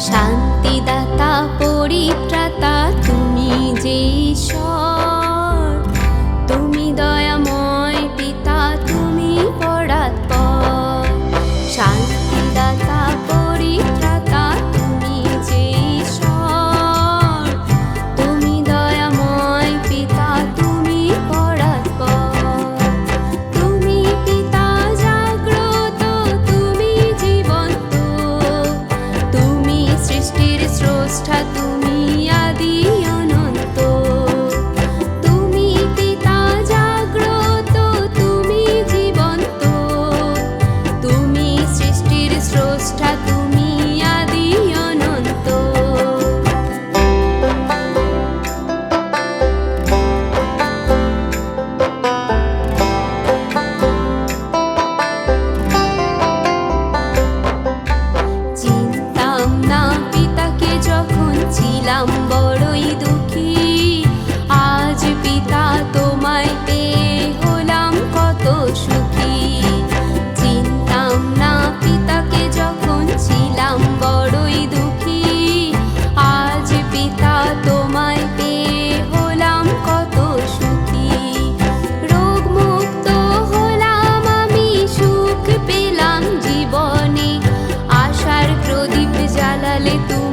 শান্তিদাতা পরিত্রাতা তুমি যে সব lalalito.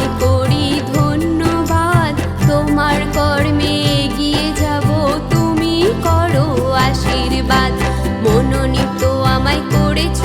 করি ধন্যবাদ। তোমার কর্মে এগিয়ে তুমি করো আশীর্বাদ। মনোনীত আমায় করেছ